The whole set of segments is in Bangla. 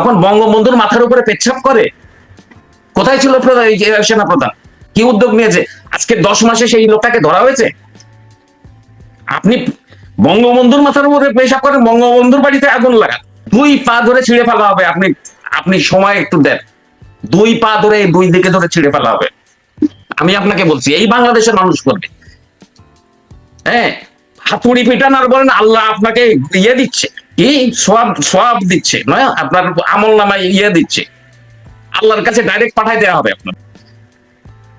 যখন বঙ্গবন্ধুর মাথার উপরে পেচ্ছাপ করে, কোথায় ছিল প্রধান সেনা প্রধান কি উদ্যোগ নিয়েছে? আজকে দশ মাসে সেই লোকটাকে ধরা হয়েছে? আপনি বঙ্গবন্ধুর মাথার উপরে পেশাব করেন বঙ্গবন্ধুর বাড়িতে আগুন লাগান। দুই পা ধরে ছিঁড়ে ফেলা হবে। আপনি আপনি সময় একটু দেন। দুই পা ধরে, দুই দিকে ধরে ছিঁড়ে ফেলা হবে। আমি আপনাকে বলছি, এই বাংলাদেশের মানুষ করবে। হ্যাঁ? হাতুড়ি পিটান আর বলেন, আল্লাহ আপনাকে ইয়ে দিচ্ছে। কি সব সব দিচ্ছে নয়? আপনার আমল নামায় ইয়ে দিচ্ছে। আল্লাহর কাছে ডাইরেক্ট পাঠাই দেওয়া হবে আপনার।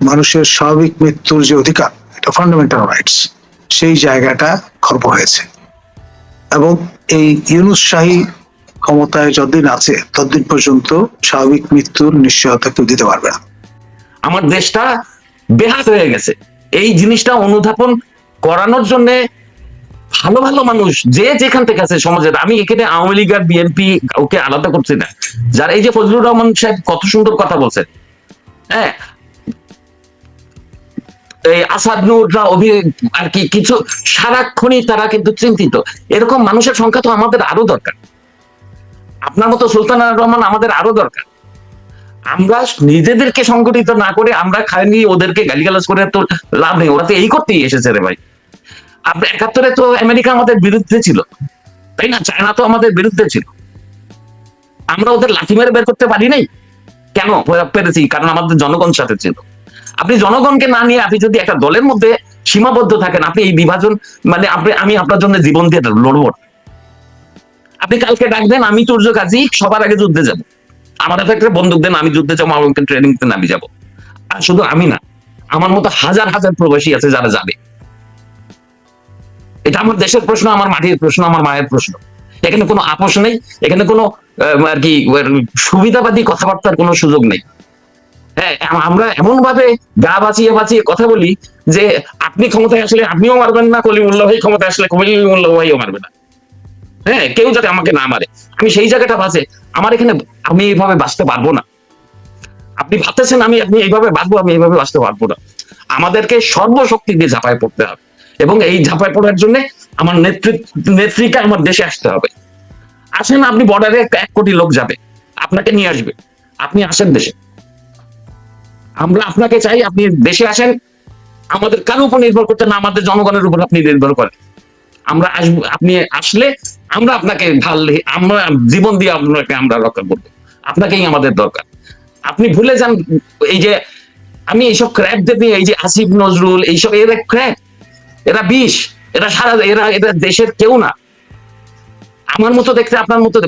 মানুষের স্বাভাবিক মৃত্যুর যে অধিকার এটা ফান্ডামেন্টাল রাইটস সেই জায়গাটা খর্ব হয়েছে। এবং এই ইউনুস শাহী ক্ষমতায় যতদিন আছে ততদিন পর্যন্ত স্বাভাবিক মৃত্যুর নিশ্চয়তা কেউ দিতে পারবে না। আমার দেশটা বেহাত হয়ে গেছে। এই জিনিসটা অনুধাবন করানোর জন্য ভালো ভালো মানুষ যে যেখান থেকে আছে সমাজের আমি এখানে আওয়ামী লীগ আর বিএনপি ওকে আলাদা করছি না। যারা এই যে ফজলুর রহমান সাহেব কত সুন্দর কথা বলছেন। হ্যাঁ? এই আসাদ অভি, আর কি কিছু, সারাক্ষণই তারা কিন্তু চিন্তিত। এরকম মানুষের সংখ্যা তো আমাদের আরও দরকার। আপনার মতো সুলতানা রহমান আমাদের আরও দরকার। আমরা নিজেদেরকে সংগঠিত না করে আমরা খালি ওদেরকে গালিগালাজ করে তো লাভ নেই। ওরা তো এই করতেই এসেছে রে ভাই। আপনি একাত্তরে তো আমেরিকা আমাদের বিরুদ্ধে ছিল। তাই না? চায়না তো আমাদের বিরুদ্ধে ছিল। আমরা ওদের লাথি মেরে বের করতে পারি নাই? কেন? পেরেছি কারণ আমাদের জনগণ সাথে ছিল। আপনি জনগণকে না নিয়ে আপনি যদি একটা দলের মধ্যে সীমাবদ্ধ থাকেন, আপনি এই বিভাজন মানে আপনি, আমি আপনার জন্য জীবন দিয়ে লড়বো আপনি কালকে ডাকবেন আমি সূর্য কাজী সবার আগে যুদ্ধে যাব। আমার হাতে একটা বন্দুক দেন, আমি যুদ্ধে যাব আমাকে ট্রেনিং দেন আমি যাব। আর শুধু আমি না, আমার মতো হাজার হাজার প্রবাসী আছে যারা যাবে। এটা আমার দেশের প্রশ্ন, আমার মাটির প্রশ্ন, আমার মায়ের প্রশ্ন। এখানে কোনো আপোষ নেই, এখানে কোনো আর কি সুবিধাবাদী কথাবার্তার কোনো সুযোগ নেই। হ্যাঁ আমরা এমন ভাবে গা বাঁচিয়ে বাঁচিয়ে কথা বলি যে আপনি ক্ষমতায় আসলে আপনিও মারবেন না, কলিমুল্লাহ ভাই ক্ষমতায় আসলে কলিমুল্লাহ ভাইও মারবে না। হ্যাঁ কেউ যাতে আমাকে না মারে। আমি সেই জায়গাটা বাঁচে। আমার এখানে আমি এইভাবে বাঁচতে পারব না। আপনি ভাবতেছেন আমি আপনি এইভাবে বাঁচবো, আমি এইভাবে বাঁচতে পারব না। আমাদেরকে সর্বশক্তি দিয়ে ঝাঁপায় পড়তে হবে। এবং এই ঝাঁপায় পড়ার জন্য আমার নেতৃত্ব নেত্রীকে আমার দেশে আসতে হবে। আসেন আপনি বর্ডারে এক কোটি লোক যাবে, আপনাকে নিয়ে আসবে, আপনি আসেন দেশে। আমরা আপনাকে চাই আপনি দেশে আসেন, আমাদের কারোর উপর নির্ভর করতে না, আমাদের জনগণের উপর আপনি নির্ভর করেন। আমরা আসব, আপনি আসলে আমরা আপনাকে ঢাললে আমরা জীবন দিয়ে আপনাকে আমরা রক্ষা করব। আপনাকেই আমাদের দরকার। আপনি ভুলে যান, এই যে আমি এইসব ক্র্যাপদের নিয়ে, এই যে আসিফ নজরুল, এইসব এরা ক্র্যাপ এরা বিষ এরা সারা এরা এরা দেশের কেউ না। আমার মতো দেখতে আপনার মতো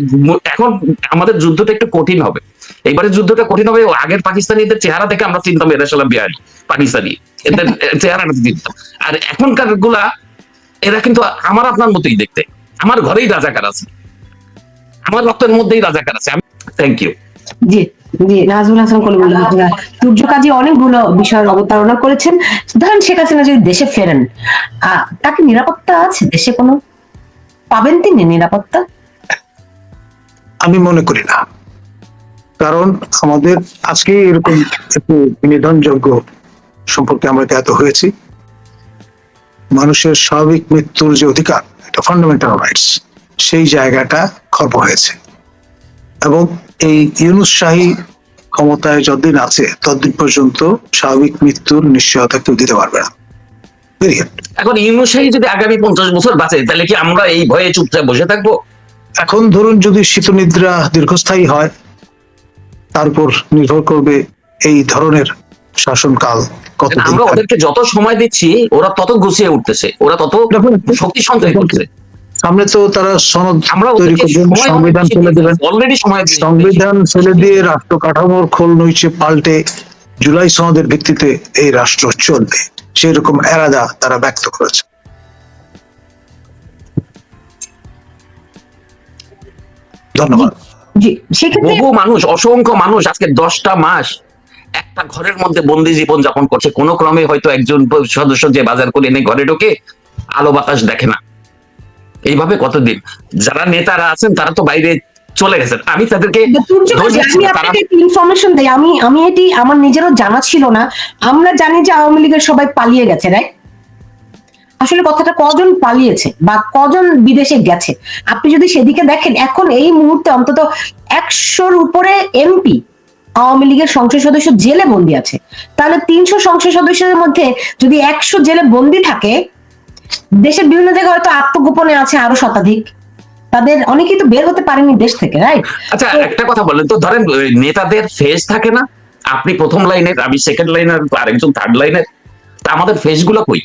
এখন আমাদের যুদ্ধটা একটু কঠিন হবে। এইবারের যুদ্ধটা কঠিন হবে, আগের পাকিস্তানিদের চেহারা দেখে আমরা চিনতাম এরা সালা বিহারি, পাকিস্তানি। এদের চেহারাটা চিনতাম আর এখনকারগুলা, এরা কিন্তু আমার আপনার মতোই দেখতে। আমার ঘরেই রাজাকার আছে। আমার রক্তের মধ্যেই রাজাকার আছে। থ্যাংক ইউ জি জি, নাজমুল হাসান কলিমুল্লাহ অনেকগুলো বিষয়ের অবতারণা করেছেন। ধরেন শেখ হাসিনা যদি দেশে ফেরেন তাকে নিরাপত্তা আছে? দেশে কোনো? পাবেন তিনি নিরাপত্তা? আমি মনে করি না। কারণ আমাদের আজকে এরকম একটু নিধনযোগ্য সম্পর্কে আমরা জ্ঞাত হয়েছি। মানুষের স্বাভাবিক মৃত্যুর যে অধিকার, এটা ফান্ডামেন্টাল রাইটস সেই জায়গাটা খর্ব হয়েছে। এবং এই ইউনুস শাহী ক্ষমতায় যতদিন আছে ততদিন পর্যন্ত স্বাভাবিক মৃত্যুর নিশ্চয়তা কেউ দিতে পারবে না. এখন ইউনুসাই যদি আগামী পঞ্চাশ বছর বাঁচে তাহলে কি আমরা এই ভয়ে চুপচাপ বসে থাকব? এখন ধরুন যদি শীতনিদ্রা দীর্ঘস্থায়ী হয় তার উপর নির্ভর করবে এই ধরনের শাসনকাল কতদিন আমরা ওদেরকে যত সময় দিচ্ছি ওরা তত গুছিয়ে উঠতেছে ওরা তত শক্তি সঞ্চয় করছে সামনে তো তারা সনদ আমরা তৈরি করবেন সংবিধান ফেলে দেবেন। অলরেডি সময় সংবিধান ফেলে দিয়ে রাষ্ট্র কাঠামোর খোল নইছে পাল্টে জুলাই সনদের ভিত্তিতে এই রাষ্ট্র চলবে। সেই রকম এরাদা তারা ব্যক্ত করেছে। ধন্যবাদ। বহু মানুষ অসংখ্য মানুষ আজকে দশটা মাস একটা ঘরের মধ্যে বন্দি জীবন যাপন করছে। কোন ক্রমে হয়তো একজন সদস্য যে বাজার করে এনে ঘরে ঢোকে আলো বাতাস দেখে না। এইভাবে কতদিন? যারা নেতারা আছেন তারা তো বাইরে চলে গেছেন। আমি তাদেরকে ইনফরমেশন দেই। আমি আমি এটি আমার নিজেরও জানা ছিল না। আমরা জানি যে আওয়ামী লীগের সবাই পালিয়ে গেছে রাইট আসলে কথাটা কজন পালিয়েছে বা কজন বিদেশে গেছে? আপনি যদি সেদিকে দেখেন এখন এই মুহূর্তে অন্তত একশোর উপরে এমপি আওয়ামী লীগের সংসদ সদস্য জেলে বন্দি আছে। তাহলে তিনশো সংসদ সদস্যের মধ্যে যদি একশো জেলে বন্দি থাকে দেশের বিভিন্ন জায়গায় হয়তো আত্মগোপনে আছে আরও শতাধিক। তাদের অনেকেই তো বের হতে পারেনি দেশ থেকে রাইট আচ্ছা একটা কথা বলেন তো ধরেন নেতাদের ফেস থাকে না? আপনি প্রথম লাইনের আমি সেকেন্ড লাইনের আরেকজন থার্ড লাইনের তা আমাদের ফেসগুলো কই?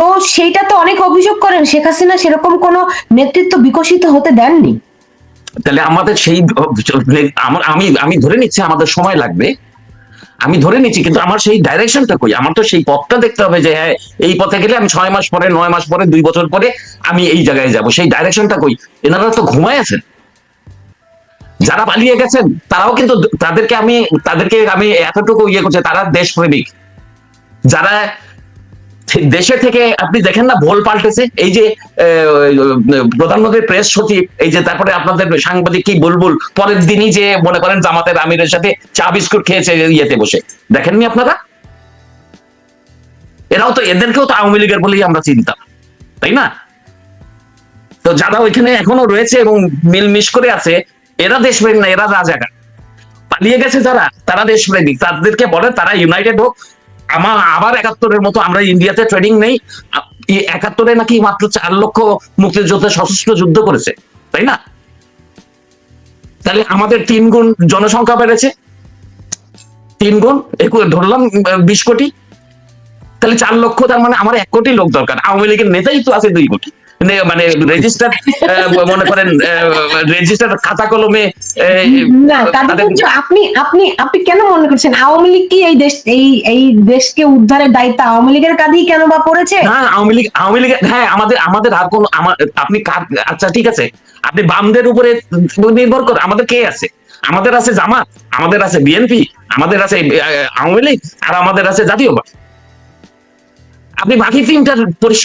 তো সেইটা তো অনেক অভিযোগ করেন শেখ হাসিনা সেরকম কোনো নেতৃত্ব বিকশিত হতে দেননি। তাহলে আমাদের সেই আমি আমি ধরে নিচ্ছি আমাদের সময় লাগবে। আমি ধরে নিচ্ছি, কিন্তু আমার সেই ডাইরেকশনটা কই? আমার তো সেই পথটা দেখতে হবে যে হ্যাঁ এই পথে গেলে আমি ছয় মাস পরে, নয় মাস পরে, দুই বছর পরে আমি এই জায়গায় যাব। সেই ডাইরেকশনটা কই? এনারা তো ঘুমায় আছেন। যারা পালিয়ে গেছেন, তারাও কিন্তু তাদেরকে আমি তাদেরকে আমি এতটুকু ইয়ে করছি, তারা দেশপ্রেমিক। যারা দেশে থেকে আপনি দেখেন না ভোল পাল্টেছে। এই যে আহ, প্রধানমন্ত্রীর প্রেস সচিব এই যে তারপরে আপনাদের সাংবাদিক কি বুলবুল পরের দিনই যে মনে করেন জামাতের আমিরের সাথে চা বিস্কুট খেয়েছে ইয়েতে বসে। দেখেননি আপনারা? এরাও তো এদেরকেও তো আওয়ামী লীগের বলেই আমরা চিনতাম তাই না? তো যারা ওইখানে এখনও রয়েছে এবং মিলমিশ করে আছে এরা দেশপ্রেমিক না এরা রাজাকার। পালিয়ে গেছে যারা তারা দেশপ্রেমিক। তাদেরকে বলে তারা ইউনাইটেড হোক আমার আবার একাত্তরের মতো আমরা ইন্ডিয়াতে ট্রেনিং নেই। একাত্তরে নাকি মাত্র চার লক্ষ মুক্তিযোদ্ধা সশস্ত্র যুদ্ধ করেছে, তাই না? তাহলে আমাদের তিন গুণ জনসংখ্যা বেড়েছে। তিন গুণ ধরলাম বিশ কোটি। তাহলে চার লক্ষ, তার মানে আমার এক কোটি লোক দরকার। আওয়ামী লীগের নেতাই তো আছে দুই কোটি। মানে রেজিস্টার মনে করেন রেজিস্টার খাতা কলমে আপনি আপনি আপনি কেন মনে করছেন? আওয়ামী লীগ কি এই দেশ এই এই দেশকে উদ্ধারের দায়িত্ব? আওয়ামী লীগের কাঁধেই কেন বা পড়েছে? না আওয়ামী লীগ আওয়ামী লীগ হ্যাঁ আমাদের আমাদের আর কোন আপনি আচ্ছা ঠিক আছে। আপনি বামদের উপরে নির্ভর করে আমাদের কে আছে? আমাদের আছে জামাত আমাদের আছে বিএনপি আমাদের আছে আওয়ামী লীগ আর আমাদের আছে জাতীয় পার্টি। আপনি বাকি তিনটার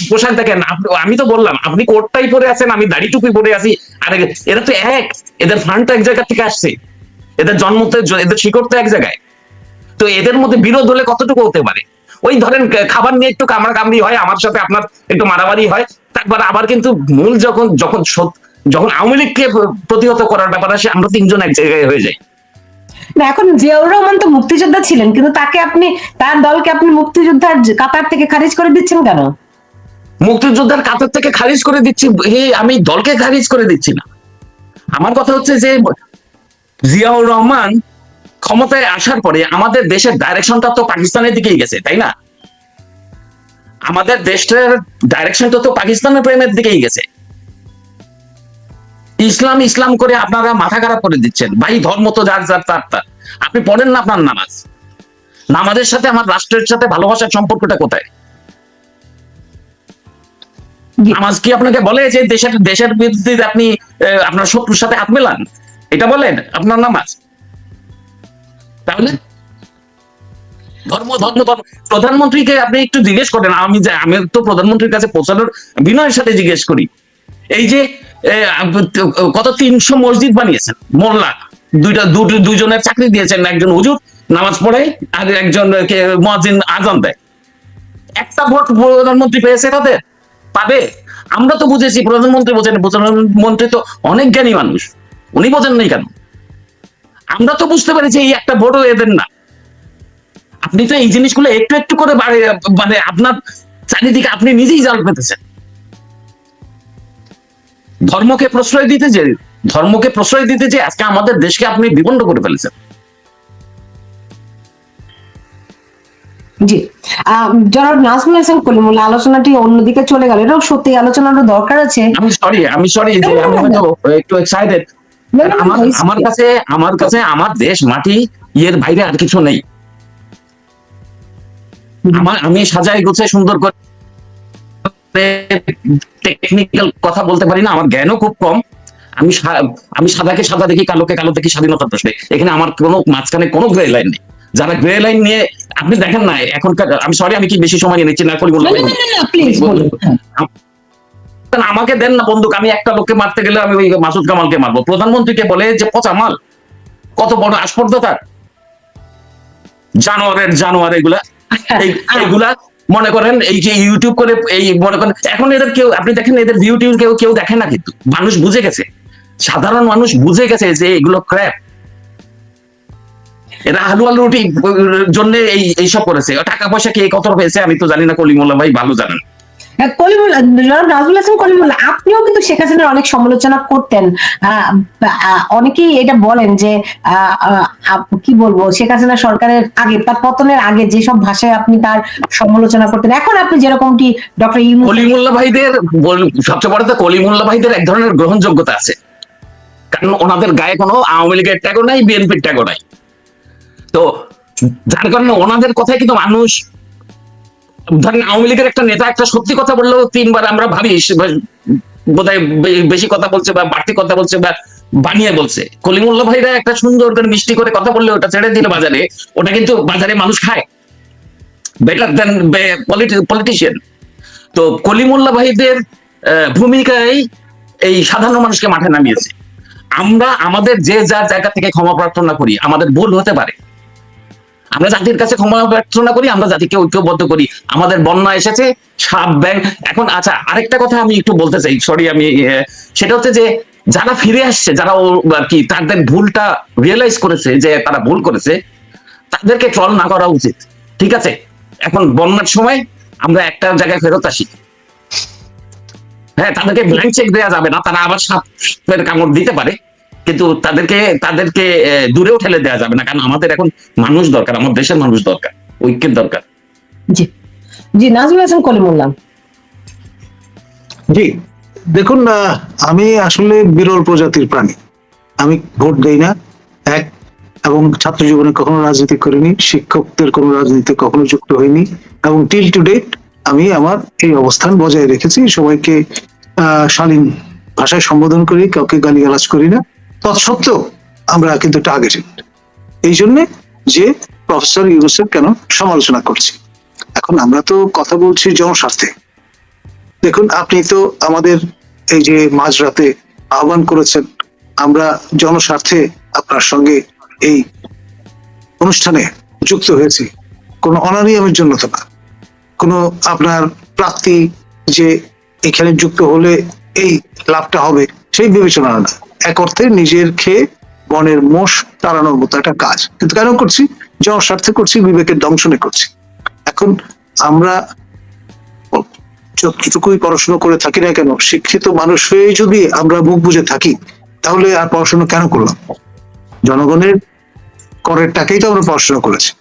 পোশাক দেখেন আমি তো বললাম, আপনি কোটটাই পরে আছেন, আমি দাড়ি টুপি পরে আছি। আর এরা তো এক, এদের ফান্ডটা এক জায়গা থেকে আসছে। এদের জন্ম তো এদের শিকড় তো এক জায়গায়। তো এদের মধ্যে বিরোধ হলে কতটুকু হতে পারে? ওই ধরেন খাবার নিয়ে একটু কামড়া কামড়ি হয়, আমার সাথে আপনার একটু মারামারি হয়, তারপর আবার কিন্তু মূল যখন যখন যখন আওয়ামী লীগকে প্রতিহত করার ব্যাপার আসে, আমরা তিনজন এক জায়গায় হয়ে যাই। না, এখন জিয়াউর রহমান তো মুক্তিযোদ্ধা ছিলেন, কিন্তু তাকে আপনি, তার দলকে আপনি মুক্তিযোদ্ধার কাতার থেকে খারিজ করে দিচ্ছেন কেন? মুক্তিযোদ্ধার কাতার থেকে খারিজ করে দিচ্ছি আমি দলকে খারিজ করে দিচ্ছি না। আমার কথা হচ্ছে যে, জিয়াউর রহমান ক্ষমতায় আসার পরে আমাদের দেশের ডাইরেকশনটা তো পাকিস্তানের দিকেই গেছে, তাই না? আমাদের দেশটার ডাইরেকশনটা তো পাকিস্তানের প্রেমের দিকেই গেছে। ইসলাম ইসলাম করে আপনারা মাথা খারাপ করে দিচ্ছেন। ভাই ধর্ম তো যার যার তার তার। আপনি পড়েন না আপনার নামাজ। নামাজের সাথে আমার রাষ্ট্রের সাথে ভালোবাসার সম্পর্কটা কোথায়? নামাজ কি আপনাকে বলে যে দেশের দেশের বিরুদ্ধে আপনি আপনার শত্রুর সাথে হাত মেলান এটা বলেন আপনার নামাজ। তাহলে? ধর্ম ধর্ম ধর্ম। প্রধানমন্ত্রীকে আপনি একটু জিজ্ঞেস করেন। আমি আমি তো প্রধানমন্ত্রীর কাছে পৌঁছানোর বিনয়ের সাথে জিজ্ঞেস করি। এই যে কত? তিনশো মসজিদ বানিয়েছেন মোল্লা দুইটা, দুটো, দুইজনের চাকরি দিয়েছেন একজন হুজুর, নামাজ পড়ে, আর একজন কে, মুয়াজ্জিন আজান দেয়। একটা ভোট প্রধানমন্ত্রী পেয়েছে তাদের, পাবে? আমরা তো বুঝেছি, প্রধানমন্ত্রী বোঝেন, প্রধানমন্ত্রী তো অনেক জ্ঞানী মানুষ, উনি বোঝেন নাই কেন? আমরা তো বুঝতে পেরেছি, এই একটা ভোটও এদের না। আপনি তো এই জিনিসগুলো একটু একটু করে মানে আপনার চারিদিকে আপনি নিজেই জাল পেতেছেন। ধর্মকে প্রশ্রয় দিতে যে ধর্মকে প্রশ্রয় দিতে যে আজকে আমাদের দেশকে আপনি বিপন্ন করে ফেলেছেন। জি। জনাব নাজমুল হাসান কলিমুল্লাহ আলোচনাটি অন্যদিকে চলে গেল। এটাও সত্যি আলোচনারও দরকার আছে। আমি সরি আমি সরি আমি একটু এক্সাইটেড আমার আমার কাছে আমার কাছে আমার দেশ মাটি ইয়ের বাইরে আর কিছু নেই। আমার আমি সাজাই গুছে সুন্দর করে টেকনিক্যাল কথা বলতে পারি না আমার জ্ঞানও খুব কম। আমি আমি সাদাকে সাদা দেখি কালোকে কালো দেখি স্বাধীনতার প্রশ্নে। এখানে আমার কোনো মাঝখানে কোনো গ্রে লাইন নেই। যারা গ্রে লাইন নিয়ে আপনি দেখেন না এখনকার আমি সরি আমি কি বেশি সময় নিয়ে নিচ্ছি না করি বললাম। আমাকে দেন না বন্দুক আমি একটা লোককে মারতে গেলে আমি ওই মাসুদ কামালকে মারবো। প্রধানমন্ত্রীকে বলে যে পচা মাল কত বড় আসপর্দা তার জানোয়ারের জানোয়ার এগুলা। এগুলা মনে করেন এই যে ইউটিউব করে এই মনে করেন, এখন এদের কেউ, আপনি দেখেন এদের ভিউ টিউ কেউ কেউ দেখে না কিন্তু, মানুষ বুঝে গেছে। সাধারণ মানুষ বুঝে গেছে যে এগুলো ক্র্যাপ এরা আলু আলু রুটি জন্য এই, এইসব করেছে। টাকা পয়সা কে কত পেয়েছে আমি তো জানি না, কলিমুল্লা ভাই ভালো জানেন। কলিমুল্লাহ জনাব নাজমুল হাসান কলিমুল্লাহ, আপনিও কিন্তু শেখ হাসিনার অনেক সমালোচনা করতেন। অনেকেই এটা বলেন যে কি বলব, শেখ হাসিনা সরকারের আগে তার পতনের আগে যেসব ভাষায় আপনি তার সমালোচনা করতেন, এখন আপনি যেরকমটি ডক্টর ইউনুস কলিমুল্লাহ ভাইদের সবচেয়ে বড় তো কলিমুল্লাহ ভাইদের এক ধরনের গ্রহণযোগ্যতা আছে। কারণ ওনাদের গায়ে কোনো আওয়ামী লীগের ট্যাগও নাই বিএনপির ট্যাগও নাই। তো যার কারণে ওনাদের কথাই কিন্তু মানুষ ধরেন আওয়ামী লীগের একটা নেতা একটা সত্যি কথা বললেও তিনবার আমরা ভাবি বোধহয় বেশি কথা বলছে বা বাড়তি কথা বলছে বা বানিয়ে বলছে। কলিমুল্লাহ ভাইরা একটা সুন্দর করে মিষ্টি করে কথা বললে ওটা ছেড়ে দিল বাজারে, ওটা কিন্তু বাজারে মানুষ খায়। বেটার দেন পলিটিশিয়ান তো কলিমুল্লা ভাইদের ভূমিকায় এই সাধারণ মানুষকে মাঠে নামিয়েছে। আমরা আমাদের যে যার জায়গা থেকে ক্ষমা প্রার্থনা করি, আমাদের ভুল হতে পারে। আমরা জাতির কাছে ক্ষমা প্রার্থনা করি, আমরা জাতিকে ঐক্যবদ্ধ করি। আমাদের বন্যা এসেছে, সাপ ব্যাং এখন আচ্ছা আরেকটা কথা আমি একটু বলতে চাই সরি আমি সেটা হচ্ছে যে যারা ফিরে আসছে, যারা আর কি, তাদের ভুলটা রিয়েলাইজ করেছে যে তারা ভুল করেছে, তাদেরকে ট্রল না করা উচিত। ঠিক আছে? এখন বন্যার সময় আমরা একটা জায়গায় ফেরত আসি। হ্যাঁ তাদেরকে ব্ল্যাঙ্ক চেক দেওয়া যাবে না, তারা আবার সাপের কামড় দিতে পারে। কিন্তু তাদেরকে তাদেরকে দূরেও ঠেলে দেওয়া যাবে না। কারণ আমাদের এখন মানুষ দরকার আমার দেশের মানুষ দরকার ঐক্যের দরকার। জি। জি নাজমুল হাসান কলিমুল্লাহ জি দেখুন আমি আসলে বিরল প্রজাতির প্রাণী। আমি ভোট দেই না। এক এবং ছাত্র জীবনে কখনো রাজনীতি করিনি। শিক্ষকদের কোনো রাজনীতি কখনো যুক্ত হইনি। এবং টিল টু ডেট আমি আমার এই অবস্থান বজায় রেখেছি। সবাইকে আহ, শালীন ভাষায় সম্বোধন করি কাউকে গালিগালাজ করি না। তৎসত্ত্বেও আমরা কিন্তু টার্গেটেড এই জন্যে যে প্রফেসর ইউনুসের কেন সমালোচনা করছি? এখন আমরা তো কথা বলছি জনস্বার্থে। দেখুন, আপনি তো আমাদের এই যে মাঝরাতে আহ্বান করেছেন, আমরা জনস্বার্থে আপনার সঙ্গে এই অনুষ্ঠানে যুক্ত হয়েছি। কোনো অনানিয়মের জন্য তো না। কোনো আপনার প্রাপ্তি যে এখানে যুক্ত হলে এই লাভটা হবে, সেই বিবেচনা না। এক অর্থে নিজের খেয়ে বনের মোষ তাড়ানোর মতো একটা কাজ। কিন্তু কেন করছি? জনস্বার্থে করছি, বিবেকের দংশনে করছি। এখন আমরা যতটুকুই পড়াশোনা করে থাকি না কেন, শিক্ষিত মানুষ হয়ে যদি আমরা মুখ বুঝে থাকি, তাহলে আর পড়াশোনা কেন করলাম? জনগণের করের টাকাই তো আমরা পড়াশোনা করেছি,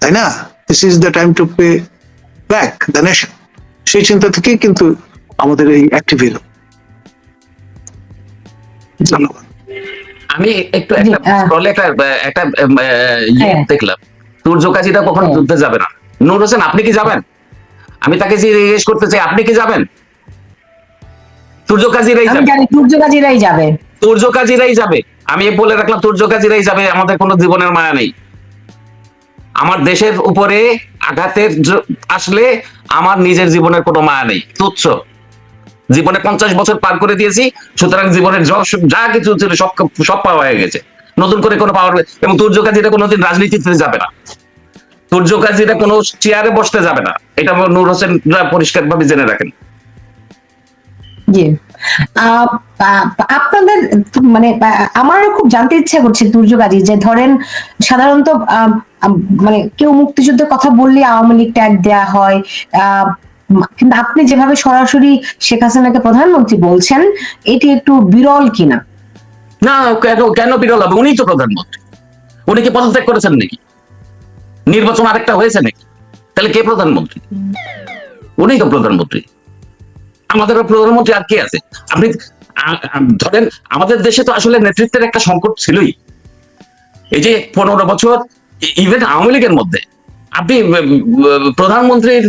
তাই না? This is the time to pay back the nation সেই চিন্তা থেকেই কিন্তু আমাদের এই অ্যাক্টিভিজম ধন্যবাদ আমি একটু একটা। একটা ইয়ে হ্যাঁ। দেখলাম। সূর্য কাজীরা কখনো। যুদ্ধে যাবে না। নূর হোসেন আপনি কি যাবেন? আমি তাকে জিজ্ঞেস করতে চাই আপনি কি যাবেন? সূর্য কাজীরাই যাবে। কাজীরাই আমি বলে রাখলাম তুর্য কাজীরাই যাবে আমাদের কোনো জীবনের মায়া নেই। আমার দেশের উপরে আঘাতের আসলে আমার নিজের জীবনের কোনো মায়া নেই। তুচ্ছ। জীবনে পঞ্চাশ বছর পার করে দিয়েছি, সুতরাং জীবনের যা কিছু ছিল সব সব পাওয়া হয়ে গেছে। নতুন করে কোনো পাওয়ার এবং তুর্য কাজীরা কোনোদিন রাজনীতিতে যাবে না। তুর্য কাজীরা কোনো চেয়ারে বসতে যাবে না। এটা নূর হোসেন পরিষ্কার ভাবে জেনে রাখেন। আপনাদের মানে আমারও খুব জানতে ইচ্ছা করছে দুর্যোগাজি যে ধরেন সাধারণত মানে কেউ মুক্তিযুদ্ধের কথা বললে আওয়ামী লীগ ট্যাগ দেয়া হয় কিন্তু আপনি যেভাবে সরাসরি শেখ হাসিনাকে প্রধানমন্ত্রী বলছেন, এটি একটু বিরল কিনা? না, কেন কেন বিরল হবে? উনি তো প্রধানমন্ত্রী। উনি কি পদত্যাগ করেছেন নাকি? নির্বাচন আরেকটা হয়েছে নাকি? তাহলে কে প্রধানমন্ত্রী? উনি তো প্রধানমন্ত্রী। আমাদের প্রধানমন্ত্রী আর কে আছে? আপনি ধরেন, আমাদের দেশে তো আসলে নেতৃত্বের একটা সংকট ছিলই। এই যে পনেরো বছর ইভেন আওয়ামী লীগের মধ্যে। আপনি প্রধানমন্ত্রীর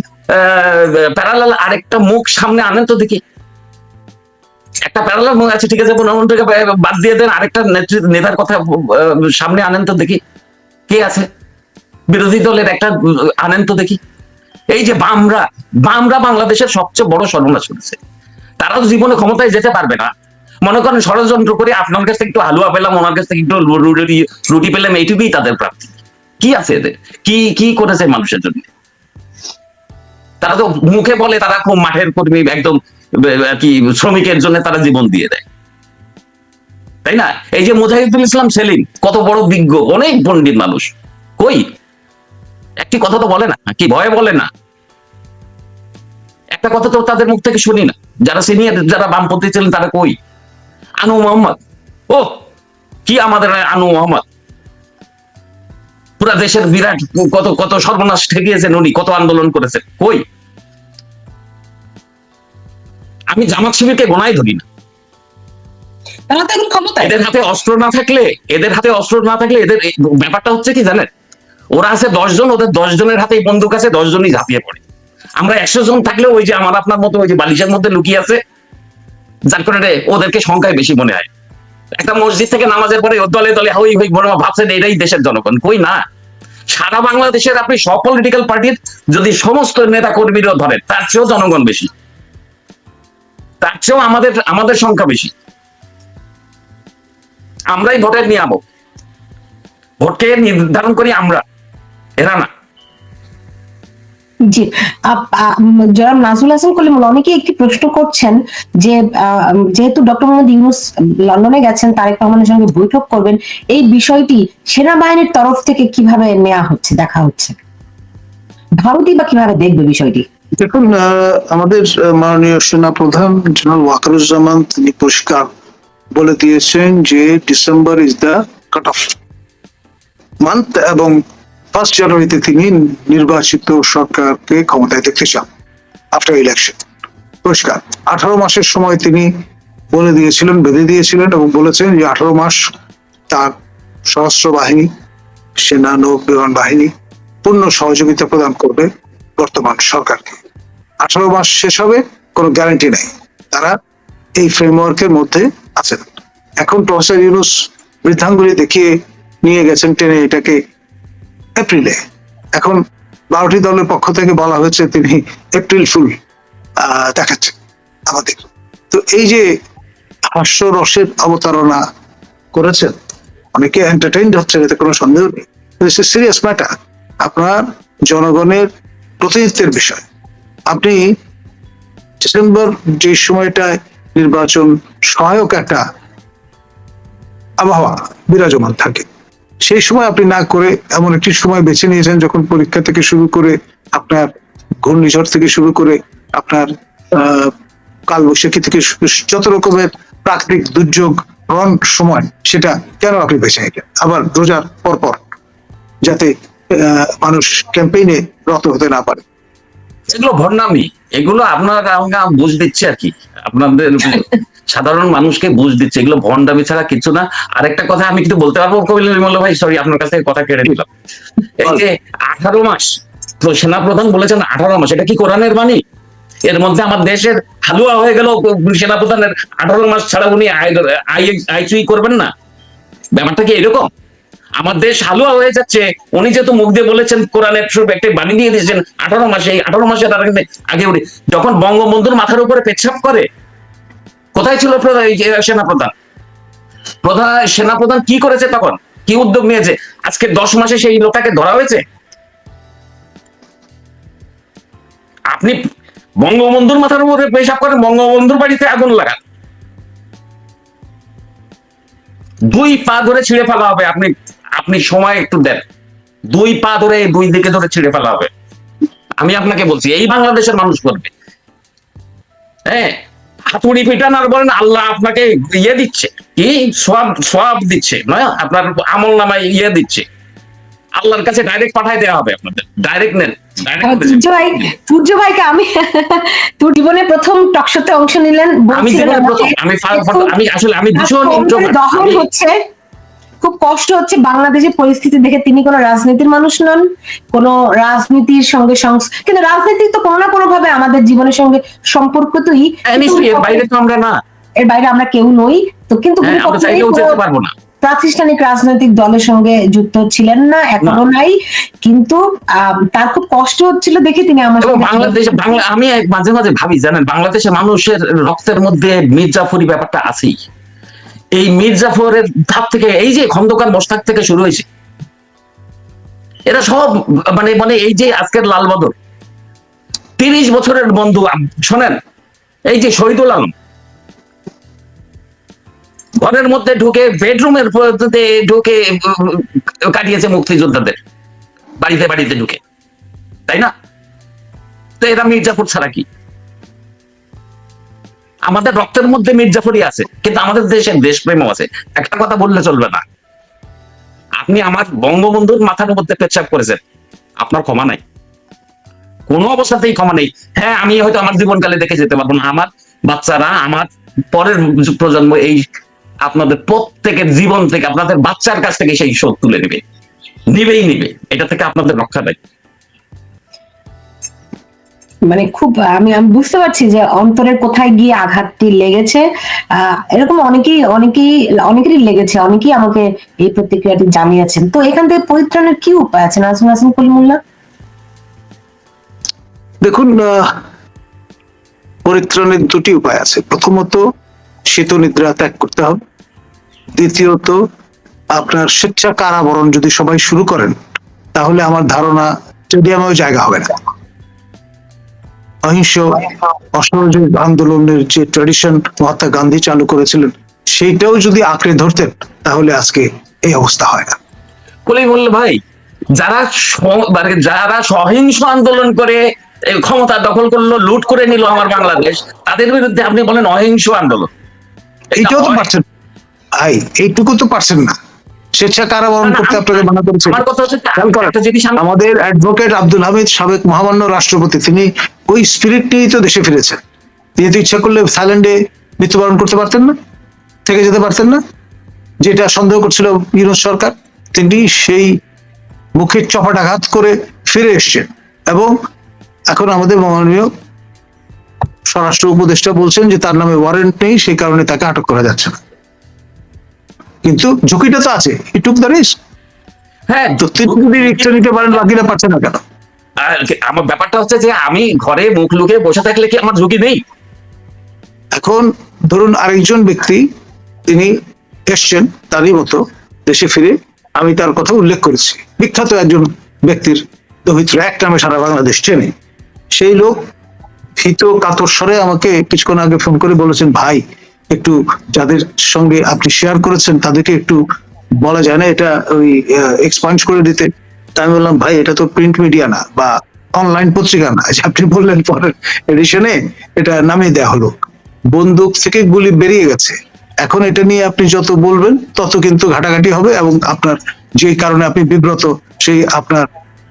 প্যারালাল আরেকটা মুখ সামনে আনেন তো দেখি। একটা প্যারালাল মুখ আছে, ঠিক আছে প্রধানমন্ত্রীকে বাদ দিয়ে দেন, আরেকটা নেতার কথা সামনে আনেন তো দেখি। কে আছে? বিরোধী দলের একটা আনেন তো দেখি। এই যে বামরা বামরা বাংলাদেশের সবচেয়ে বড় সর্বনাশ করেছে তারা তো জীবনে ক্ষমতায় যেতে পারবে না। মনে করেন ষড়যন্ত্র করে আপনার কাছ থেকে একটু হালুয়া পেলাম, ওনার কাছ থেকে একটু রুটি পেলাম, এইটুকুই তাদের প্রাপ্তি। কি আছে এদের? কি কি করেছে মানুষের জন্য? তারা তো মুখে বলে তারা খুব মাঠের কর্মী, একদম কি, শ্রমিকের জন্য তারা জীবন দিয়ে দেয়। তাই না? এই যে মুজাহিদুল ইসলাম সেলিম, কত বড় বিজ্ঞ, অনেক পণ্ডিত মানুষ। কই? একটি কথা তো বলে না, কি ভয়ে বলে না। একটা কথা তো তাদের মুখ থেকে শুনি না। যারা সিনিয়র, যারা বামপন্থী ছিলেন তারা কই? আনু মোহাম্মদ। ও, কি আমাদের আনু মোহাম্মদ? পুরা দেশের বিরাট, কত কত সর্বনাশ ঠেকিয়েছেন উনি, কত আন্দোলন করেছেন। কই? আমি জামাত শিবিরকে গোনাই ধরি না। তারা তো এখন ক্ষমতায়। এদের হাতে অস্ত্র না থাকলে এদের হাতে অস্ত্র না থাকলে এদের ব্যাপারটা হচ্ছে কি জানেন? ওরা আছে দশ জন ওদের দশ জনের হাতেই বন্দুক আছে দশ জনই ঝাঁপিয়ে পড়ে। আমরা একশো জন থাকলেও ওই যে আমার আপনার মতো ওই যে বালিশের মধ্যে লুকিয়ে আছে যার কারণে ওদেরকে সংখ্যায় বেশি মনে হয়। একটা মসজিদ থেকে নামাজের পরে দলে দলে হই হই বড় ভাবছেন এটাই দেশের জনগণ। কই না। সারা বাংলাদেশের আপনি সব পলিটিক্যাল পার্টির যদি সমস্ত নেতা কর্মীরাও ধরেন তার চেয়েও জনগণ বেশি। তার চেয়েও আমাদের আমাদের সংখ্যা বেশি। আমরাই ভোটের নিয়ামক। ভোটকে নির্ধারণ করি আমরা। এরা না। জি জনাব নাজুল হাসান কলিমুল অনেকে একটি প্রশ্ন করছেন যে যেহেতু ডক্টর মোহাম্মদ ইউনুস লন্ডনে গেছেন, তারেক রহমানের সঙ্গে বৈঠক করবেন, এই বিষয়টি সেনাবাহিনীর তরফ থেকে কীভাবে নেওয়া হচ্ছে, দেখা হচ্ছে? ভারতই বা কীভাবে দেখবে বিষয়টি? দেখুন আমাদের মাননীয় সেনা প্রধান জেনারেল ওয়াকারুজ্জামান তিনি পরিষ্কার বলে দিয়েছেন যে December is the cut off month এবং ফার্স্ট জানুয়ারিতে তিনি নির্বাচিত সরকারকে ক্ষমতায় দেখতে চান আফটার ইলেকশন পরিষ্কার। আঠারো মাসের সময় তিনি বলে দিয়েছিলেন, বেঁধে দিয়েছিলেন এবং বলেছেন যে আঠারো মাস তার সশস্ত্র বাহিনী, সেনা নৌ বিমান বাহিনী পূর্ণ সহযোগিতা প্রদান করবে বর্তমান সরকারকে। আঠারো মাস শেষ হবে, কোনো গ্যারান্টি নাই। তারা এই ফ্রেমওয়ার্কের মধ্যে আছেন। এখন প্রফেসর ইউনুস বৃদ্ধাঙ্গুলি দেখিয়ে নিয়ে গেছেন টেনে এটাকে এপ্রিলে এখন বারোটি দলের পক্ষ থেকে বলা হয়েছে তিনি এপ্রিল ফুল দেখাচ্ছেন আমাদের। তো এই যে হাস্যরসের অবতারণা করেছেন, অনেকে এন্টারটেইন হচ্ছেন, এতে কোনো সন্দেহ নেই। সিরিয়াস ম্যাটার আপনার জনগণের প্রতিনিধিত্বের বিষয়। আপনি ডিসেম্বর যে সময়টায় নির্বাচন সহায়ক একটা আবহাওয়া বিরাজমান থাকে, সেই সময় আপনি না করে এমন একটি সময় বেছে নিয়েছেন যখন পরীক্ষা থেকে শুরু করে আপনার ঘূর্ণিঝড় থেকে শুরু করে আপনার কালবৈশাখী থেকে যত রকমের প্রাকৃতিক দুর্যোগ রন সময়, সেটা কেন আপনি বেছে নিলেন? আবার রোজার পরপর যাতে মানুষ ক্যাম্পেইনে রত হতে না পারে। এগুলো ভণ্ডামি, এগুলো আপনার বুঝ দিচ্ছে আর কি। আপনাদের সাধারণ মানুষকে বুঝ দিচ্ছে, এগুলো ভণ্ডামি ছাড়া কিছু না। আরেকটা কথা আমি কিন্তু বলতে পারব কবিল নির্মল ভাই সরি আপনার কাছ কথা কেড়ে নিলাম। এই যে আঠারো মাস, তো সেনাপ্রধান বলেছেন আঠারো মাস, এটা কি কোরআনের বাণী? এর মধ্যে আমার দেশের হালুয়া হয়ে গেল সেনাপ্রধানের আঠারো মাস ছাড়া উনি আয়- আইচুই করবেন না। ব্যাপারটা কি এরকম? আমার দেশ হালুয়া হয়ে যাচ্ছে। উনি যেহেতু মুখ দিয়ে বলেছেন, কোরআনের শুরু একটা বাণী দিয়ে দিয়েছেন, আঠারো মাসে, এই আঠারো মাসে তারা কিন্তু আগে উনি যখন বঙ্গবন্ধুর মাথার উপরে পেচ্ছাপ করে, কোথায় ছিল সেনাপ্রধান? প্রধান সেনাপ্রধান কি করেছে তখন? কি উদ্যোগ নিয়েছে? আজকে দশ মাসে সেই লোকটাকে ধরা হয়েছে? আপনি বঙ্গবন্ধুর মাথার উপরে পেশাব করেন, বঙ্গবন্ধুর বাড়িতে আগুন লাগান। দুই পা ধরে ছিঁড়ে ফেলা হবে। আপনি আপনি সময় একটু দেন। দুই পা ধরে দুই দিকে ধরে ছিঁড়ে ফেলা হবে। আমি আপনাকে বলছি এই বাংলাদেশের মানুষ করবে হ্যাঁ হাতুড়ি পিটানোর বলেন আল্লাহ আপনাকে ইয়ে দিচ্ছে কি? সব সব দিচ্ছে নয় আপনার আমল নামায় ইয়ে দিচ্ছে। আল্লাহর কাছে ডাইরেক্ট পাঠাই দেওয়া হবে আপনাদের। ডাইরেক্ট নেন সূর্য ভাই সূর্য ভাইকে আমি তোর জীবনে প্রথম টকশোতে অংশ নিলেন আমি জীবনে প্রথম আমি আসলে আমি ভীষণ হচ্ছে। খুব কষ্ট হচ্ছে বাংলাদেশের পরিস্থিতি দেখে। তিনি কোনো রাজনীতির মানুষ নন কোনো রাজনীতির সঙ্গে কিন্তু রাজনীতি তো কোনো না কোনো ভাবে আমাদের জীবনের সঙ্গে সম্পর্কিতই। হ্যাঁ, এর বাইরে তো আমরা না। এর বাইরে আমরা কেউ নই তো কিন্তু হ্যাঁ, প্রাতিষ্ঠানিক রাজনৈতিক দলের সঙ্গে যুক্ত ছিলেন না এখনও নাই। কিন্তু আহ, তার খুব কষ্ট হচ্ছিল দেখে তিনি আমার বাংলাদেশে বাংলা আমি মাঝে মাঝে ভাবি জানেন বাংলাদেশের মানুষের রক্তের মধ্যে মির্জাফরি ব্যাপারটা আছেই। এই মির্জাফরের ধাপ থেকে, এই যে খন্দকার মোশতাক থেকে শুরু হয়েছে, এরা সব মানে মানে এই যে আজকের লাল বদর তিরিশ বছরের বন্ধু শোনেন, এই যে শহীদুল আলম, ঘরের মধ্যে ঢুকে বেডরুমের ঢুকে কাটিয়েছে মুক্তিযোদ্ধাদের, বাড়িতে বাড়িতে ঢুকে, তাই না? তো এরা মির্জাফর ছাড়া কি? আমাদের রক্তের মধ্যে মির্জাফরই আছে, কিন্তু আমাদের দেশে দেশপ্রেমও আছে। একটা কথা বললে চলবে না। আপনি আমার বঙ্গবন্ধুর মাথার মধ্যে পেচ্ছাপ করেছেন। আপনার ক্ষমা নাই। কোনো অবস্থাতেই ক্ষমা নেই। হ্যাঁ আমি হয়তো আমার জীবনকালে দেখে যেতে পারব না। আমার বাচ্চারা, আমার পরের প্রজন্ম এই আপনাদের প্রত্যেকের জীবন থেকে, আপনাদের বাচ্চার কাছ থেকে সেই শোধ তুলে নেবে। নিবেই নিবে। এটা থেকে আপনাদের রক্ষা নাই। মানে খুব, আমি আমি বুঝতে পারছি যে অন্তরের কোথায় গিয়ে আঘাতটি লেগেছে। এরকম অনেকেই অনেকেই, অনেকেরই লেগেছে, অনেকেই আমাকে এই প্রতিক্রিয়াটি জানিয়েছেন। তো এখান থেকে পরিত্রাণের কি উপায় আছে, নাজমুল হাসান কলিমুল্লাহ? দেখুন পরিত্রাণের দুটি উপায় আছে। প্রথমত, শীত নিদ্রা ত্যাগ করতে হবে। দ্বিতীয়ত, আপনার স্বেচ্ছা কারাবরণ যদি সবাই শুরু করেন, তাহলে আমার ধারণা স্টেডিয়ামেও জায়গা হবে না। অহিংস অসহযোগ আন্দোলনের যে ট্রেডিশন মহাত্মা গান্ধী চালু করেছিলেন সেইটাও যদি আঁকড়ে ধরতেন তাহলে আজকে এই অবস্থা হয় না। কলিমুল্লা ভাই যারা মানে যারা সহিংস আন্দোলন করে ক্ষমতা দখল করল লুট করে নিল আমার বাংলাদেশ তাদের বিরুদ্ধে আপনি বলেন অহিংস আন্দোলন? এইটাও তো। পারছেন ভাই এইটুকু তো পারছেন না। স্বেচ্ছা কারাবরণ করতে আপনাকে মানা করেছে। আমাদের অ্যাডভোকেট আব্দুল হামিদ সাবেক মহামান্য রাষ্ট্রপতি তিনি ওই স্পিরিট নিয়েই তো দেশে ফিরেছেন। তিনি তো ইচ্ছা করলে থাইল্যান্ডে মৃত্যুবরণ করতে পারতেন না থেকে যেতে পারতেন না যেটা সন্দেহ করছিল ইউনুস সরকার তিনি সেই মুখের চপাটাঘাত করে ফিরে এসছেন। এবং এখন আমাদের মাননীয় স্বরাষ্ট্র উপদেষ্টা বলছেন যে তার নামে ওয়ারেন্ট নেই সেই কারণে তাকে আটক করা যাচ্ছে না। কিন্তু ঝুঁকিটা তো আছে। ইটুক দ্য রিস্ক হ্যাঁ। যদি নিতে পারেন বাকিরা পারছে না কেন? আমার ব্যাপারটা হচ্ছে যে আমি ঘরে মুখ লুকিয়ে বসে থাকলে কি আমার ঝুঁকি নেই? এখন ধরুন আরেকজন ব্যক্তি তিনি এসছেন তারই মতো দেশে ফিরে। আমি তার কথা উল্লেখ করেছি। বিখ্যাত একজন ব্যক্তির দৌহিত্র এক নামে সারা বাংলাদেশ চেনে। সেই লোক ভীত কাতর স্বরে আমাকে কিছুক্ষণ আগে ফোন করে বলেছেন ভাই একটু যাদের সঙ্গে আপনি শেয়ার করেছেন, তাদেরকে একটু বলা যায় না, এটা ওই এক্সপান্স করে দিতে। তা আমি বললাম, ভাই, এটা তো প্রিন্ট মিডিয়া না বা অনলাইন পত্রিকা না। যে আপনি বললেন পরের এডিশনে এটা নামিয়ে দেওয়া হলো। বন্দুক থেকে গুলি বেরিয়ে গেছে। এখন এটা নিয়ে আপনি যত বলবেন, তত কিন্তু ঘাটাঘাটি হবে এবং আপনার যে কারণে আপনি বিব্রত, সেই আপনার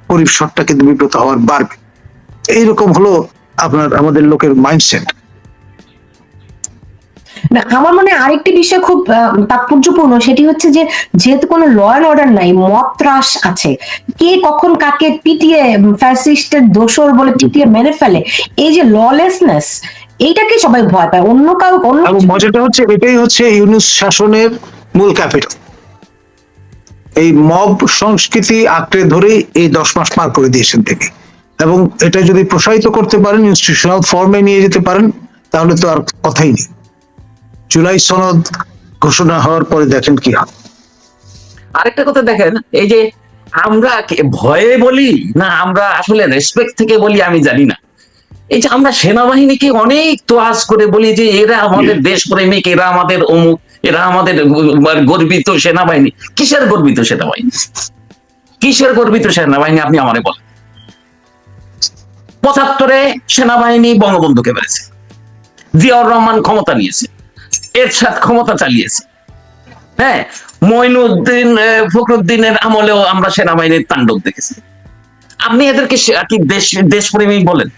পরিসরটা কিন্তু বিব্রত হওয়ার বাড়বে এইরকম হলো আপনার, আমাদের লোকের মাইন্ডসেট আমার মনে আরেকটি বিষয় খুব তাৎপর্যপূর্ণ সেটি হচ্ছে যে যেহেতু কোনো ল অ্যান্ড অর্ডার নাই মত ত্রাস আছে কে কখন কাকে পিটিয়ে ফ্যাসিস্টের দোষর বলে পিটিয়ে মেরে ফেলে এই যে ললেসনেস এইটাকে সবাই ভয় পায় অন্য কাউ অন্য মজাটা হচ্ছে এটাই হচ্ছে ইউনুস শাসনের মূল ক্যাপিটাল এই মব সংস্কৃতি আঁকড়ে ধরেই এই দশ মাস পার করে দিয়েছেন তিনি। এবং এটা যদি প্রসারিত করতে পারেন ইনস্টিটিউশনাল ফর্মে নিয়ে যেতে পারেন তাহলে তো আর কথাই নেই। জুলাই সনদ ঘোষণা হওয়ার পরে দেখেন কি হয়। আরেকটা কথা দেখেন এই যে আমরা ভয়ে বলি না আমরা আসলে রেসপেক্ট থেকে বলি আমি জানি না। এই যে আমরা সেনাবাহিনীকে অনেক তোয়াজ করে বলি যে এরা আমাদের দেশ প্রেমিক এরা আমাদের অমুক এরা আমাদের গর্বিত সেনাবাহিনী। কিসের গর্বিত সেনাবাহিনী? কিসের গর্বিত সেনাবাহিনী আপনি আমারে বলেন? পঁচাত্তরে সেনাবাহিনী বঙ্গবন্ধুকে মেরেছে। জিয়াউর রহমান ক্ষমতা নিয়েছে। এরশাদ ক্ষমতা চালিয়েছে। হ্যাঁ মইনুদ্দিন ফখরুদ্দিনের আমলেও আমরা সেনাবাহিনীর তাণ্ডব দেখেছি। আপনি এদেরকে কি দেশ দেশপ্রেমিক বলেন?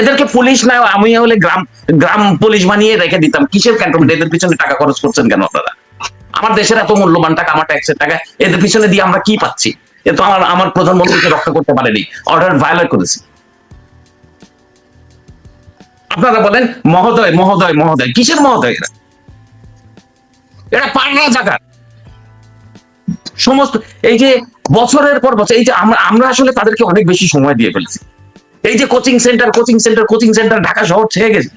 এদেরকে পুলিশ না, আমি হলে গ্রাম গ্রাম পুলিশ বানিয়ে রেখে দিতাম। কিসের ক্যান্টনমেন্ট এদের পিছনে টাকা খরচ করছেন কেন আপনারা? আমার দেশের এত মূল্যবান টাকা, আমার ট্যাক্সের টাকা, এদের পিছনে দিয়ে আমরা কি পাচ্ছি? এ তো আমার আমার প্রধানমন্ত্রীকে রক্ষা করতে পারেনি। অর্ডার ভায়োলেট করেছি। আপনারা বলেন, মহোদয় মহোদয় মহোদয়, কিসের মহোদয় এরা? এরা পান্না জায়গা সমস্ত এই যে বছরের পর বছর এই যে আমরা আমরা আসলে তাদেরকে অনেক বেশি সময় দিয়ে ফেলেছি। এই যে coaching centre coaching centre coaching centre Dhaka শহর ছেয়ে গেছে।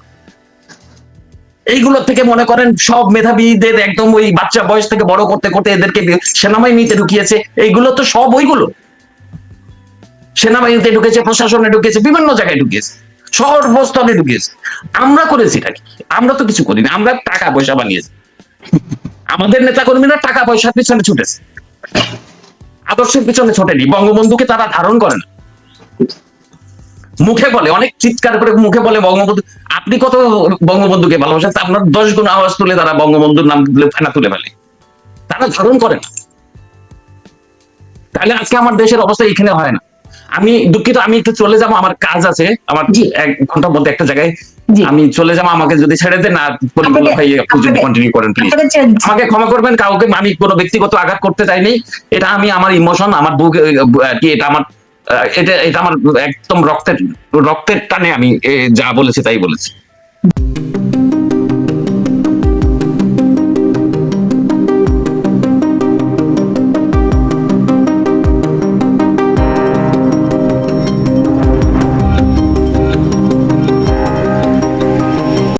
এইগুলো থেকে মনে করেন সব মেধাবীদের একদম ওই বাচ্চা বয়স থেকে বড় করতে করতে এদেরকে সেনাবাহিনীতে ঢুকিয়েছে। এইগুলো তো সব ওইগুলো। সেনাবাহিনীতে ঢুকেছে, প্রশাসনে ঢুকেছে, বিভিন্ন জায়গায় ঢুকিয়েছে সর্বস্তরে ঢুকিয়েছে আমরা করেছি নাকি আমরা তো কিছু করিনি। আমরা টাকা পয়সা বানিয়েছি। আমাদের নেতা কর্মীরা টাকা পয়সার পিছনে ছুটেছে। আদর্শের পিছনে ছোটেনি, বঙ্গবন্ধুকে তারা ধারণ করেন মুখে বলে, অনেক চিৎকার করে মুখে বলে বঙ্গবন্ধু, আপনি কত বঙ্গবন্ধুকে ভালোবাসেন? আপনার দশ গুণ আওয়াজ তুলে তারা বঙ্গবন্ধুর নাম ফেনা তুলে ফেলে। তারা ধারণ করে না। তাহলে আজকে আমার দেশের অবস্থা এখানে হয় না। আমি দুঃখিত আমি একটু চলে যাব আমার কাজ আছে আমার এক ঘণ্টার মধ্যে একটা জায়গায়। আমি চলে যাব আমাকে যদি ছেড়ে দেন আর পরিমল ভাই যদি কন্টিনিউ করেন প্লিজ আমাকে ক্ষমা করবেন কাউকে আমি কোনো ব্যক্তিগত আঘাত করতে চাইনি। এটা আমি আমার ইমোশন আমার বুক কি এটা আমার এটা এটা আমার একদম রক্তের রক্তের টানে আমি যা বলেছি তাই বলেছি।